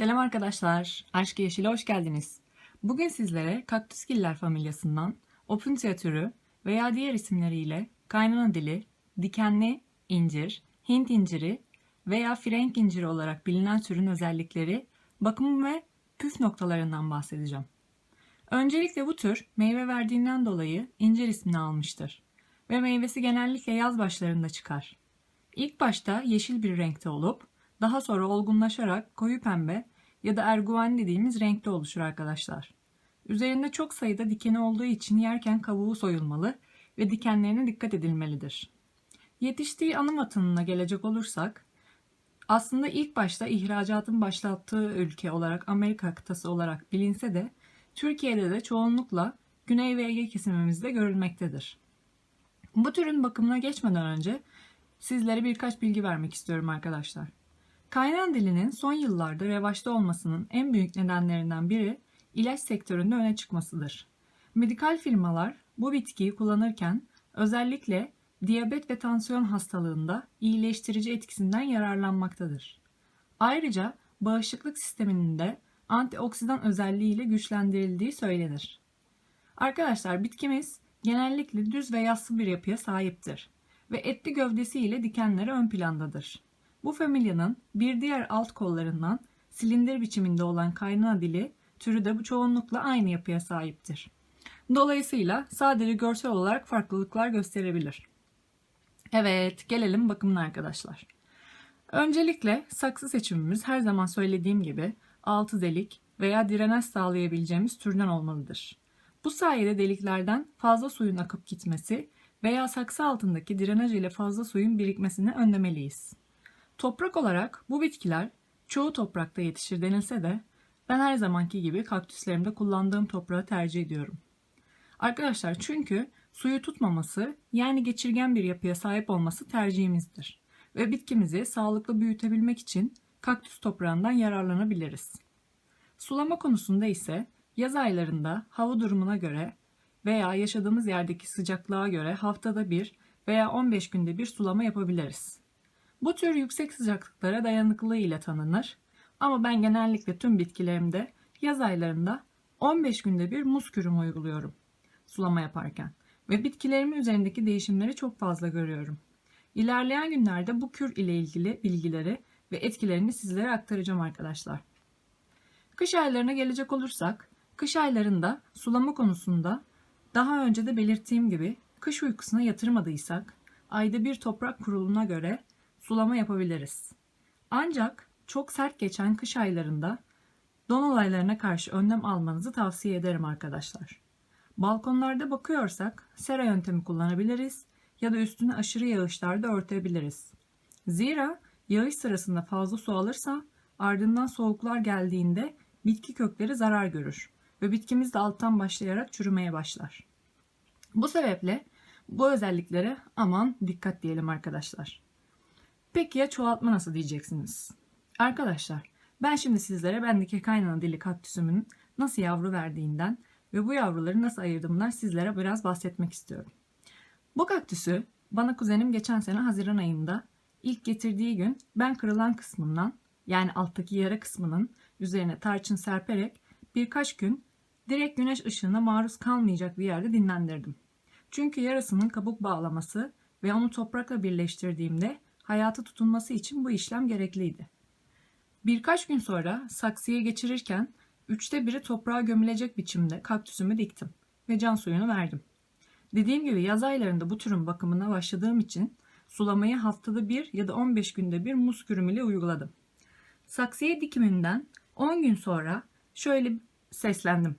Selam arkadaşlar. Aşk Yeşil'e hoş geldiniz. Bugün sizlere kaktüsgiller familyasından Opuntia türü veya diğer isimleriyle kaynana dili, dikenli incir, Hint inciri veya Frank inciri olarak bilinen türün özellikleri, bakımı ve püf noktalarından bahsedeceğim. Öncelikle bu tür meyve verdiğinden dolayı incir ismini almıştır ve meyvesi genellikle yaz başlarında çıkar. İlk başta yeşil bir renkte olup daha sonra olgunlaşarak koyu pembe ya da erguvan dediğimiz renkte oluşur arkadaşlar. Üzerinde çok sayıda dikeni olduğu için yerken kabuğu soyulmalı ve dikenlerine dikkat edilmelidir. Yetiştiği ana vatanına gelecek olursak, aslında ilk başta ihracatın başlattığı ülke olarak Amerika kıtası olarak bilinse de Türkiye'de de çoğunlukla Güney ve Ege kesimimizde görülmektedir. Bu türün bakımına geçmeden önce sizlere birkaç bilgi vermek istiyorum arkadaşlar. Kaynan dilinin son yıllarda revaçta olmasının en büyük nedenlerinden biri ilaç sektöründe öne çıkmasıdır. Medikal firmalar bu bitkiyi kullanırken özellikle diyabet ve tansiyon hastalığında iyileştirici etkisinden yararlanmaktadır. Ayrıca bağışıklık sisteminin de antioksidan özelliğiyle güçlendirildiği söylenir. Arkadaşlar bitkimiz genellikle düz ve yassı bir yapıya sahiptir ve etli gövdesiyle dikenleri ön plandadır. Bu familyanın bir diğer alt kollarından silindir biçiminde olan kaynana dili türü de bu çoğunlukla aynı yapıya sahiptir. Dolayısıyla sadece görsel olarak farklılıklar gösterebilir. Evet, gelelim bakımına arkadaşlar. Öncelikle saksı seçimimiz her zaman söylediğim gibi altı delik veya direnç sağlayabileceğimiz türden olmalıdır. Bu sayede deliklerden fazla suyun akıp gitmesi veya saksı altındaki drenaj ile fazla suyun birikmesini önlemeliyiz. Toprak olarak bu bitkiler çoğu toprakta yetişir denilse de ben her zamanki gibi kaktüslerimde kullandığım toprağı tercih ediyorum. Arkadaşlar çünkü suyu tutmaması yani geçirgen bir yapıya sahip olması tercihimizdir. Ve bitkimizi sağlıklı büyütebilmek için kaktüs toprağından yararlanabiliriz. Sulama konusunda ise yaz aylarında hava durumuna göre veya yaşadığımız yerdeki sıcaklığa göre haftada bir veya 15 günde bir sulama yapabiliriz. Bu tür yüksek sıcaklıklara dayanıklılığı ile tanınır ama ben genellikle tüm bitkilerimde yaz aylarında 15 günde bir muz kürümü uyguluyorum sulama yaparken ve bitkilerimin üzerindeki değişimleri çok fazla görüyorum. İlerleyen günlerde bu kür ile ilgili bilgileri ve etkilerini sizlere aktaracağım arkadaşlar. Kış aylarına gelecek olursak, kış aylarında sulama konusunda daha önce de belirttiğim gibi kış uykusuna yatırmadıysak ayda bir toprak kuruluna göre sulama yapabiliriz. Ancak çok sert geçen kış aylarında don olaylarına karşı önlem almanızı tavsiye ederim arkadaşlar. Balkonlarda bakıyorsak sera yöntemi kullanabiliriz ya da üstüne aşırı yağışlarda örtebiliriz. Zira yağış sırasında fazla su alırsa ardından soğuklar geldiğinde bitki kökleri zarar görür ve bitkimiz de alttan başlayarak çürümeye başlar. Bu sebeple bu özelliklere aman dikkat diyelim arkadaşlar. Peki ya çoğaltma nasıl diyeceksiniz? Arkadaşlar ben şimdi sizlere bendeki kaynana dili kaktüsümün nasıl yavru verdiğinden ve bu yavruları nasıl ayırdığımdan sizlere biraz bahsetmek istiyorum. Bu kaktüsü bana kuzenim geçen sene Haziran ayında ilk getirdiği gün ben kırılan kısmından yani alttaki yara kısmının üzerine tarçın serperek birkaç gün direkt güneş ışığına maruz kalmayacak bir yerde dinlendirdim. Çünkü yarasının kabuk bağlaması ve onu toprakla birleştirdiğimde hayata tutunması için bu işlem gerekliydi. Birkaç gün sonra saksıya geçirirken üçte biri toprağa gömülecek biçimde kaktüsümü diktim ve can suyunu verdim. Dediğim gibi yaz aylarında bu türün bakımına başladığım için sulamayı haftada bir ya da 15 günde bir muz kürüm ile uyguladım. Saksıya dikiminden 10 gün sonra şöyle seslendim.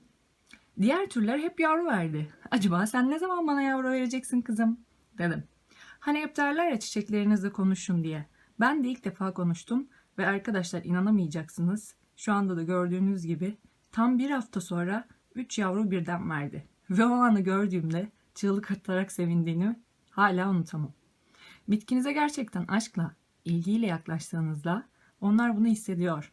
Diğer türler hep yavru verdi. Acaba sen ne zaman bana yavru vereceksin kızım? Dedim. Hani hep derler ya çiçeklerinizle konuşun diye. Ben de ilk defa konuştum ve arkadaşlar inanamayacaksınız. Şu anda da gördüğünüz gibi tam bir hafta sonra 3 yavru birden verdi. Ve o anı gördüğümde çığlık atarak sevindiğini hala unutamam. Bitkinize gerçekten aşkla, ilgiyle yaklaştığınızda onlar bunu hissediyor.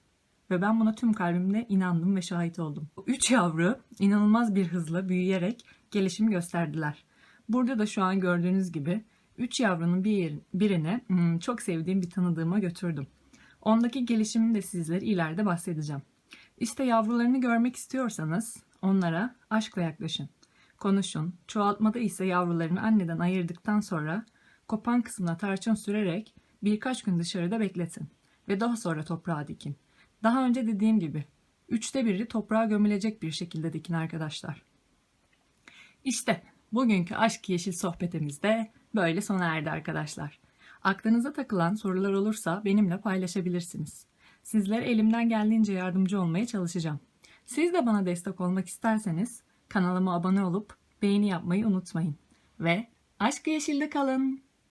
Ve ben buna tüm kalbimle inandım ve şahit oldum. Üç yavru inanılmaz bir hızla büyüyerek gelişim gösterdiler. Burada da şu an gördüğünüz gibi üç yavrunun bir birine hmm, çok sevdiğim bir tanıdığıma götürdüm. Ondaki gelişimini de sizlere ileride bahsedeceğim. İşte yavrularını görmek istiyorsanız onlara aşkla yaklaşın. Konuşun. Çoğaltmada ise yavrularını anneden ayırdıktan sonra kopan kısmına tarçın sürerek birkaç gün dışarıda bekletin ve daha sonra toprağa dikin. Daha önce dediğim gibi üçte biri toprağa gömülecek bir şekilde dikin arkadaşlar. İşte bugünkü aşk yeşil sohbetimiz de böyle sona erdi arkadaşlar. Aklınıza takılan sorular olursa benimle paylaşabilirsiniz. Sizlere elimden geldiğince yardımcı olmaya çalışacağım. Siz de bana destek olmak isterseniz kanalıma abone olup beğeni yapmayı unutmayın. Ve aşk yeşilde kalın.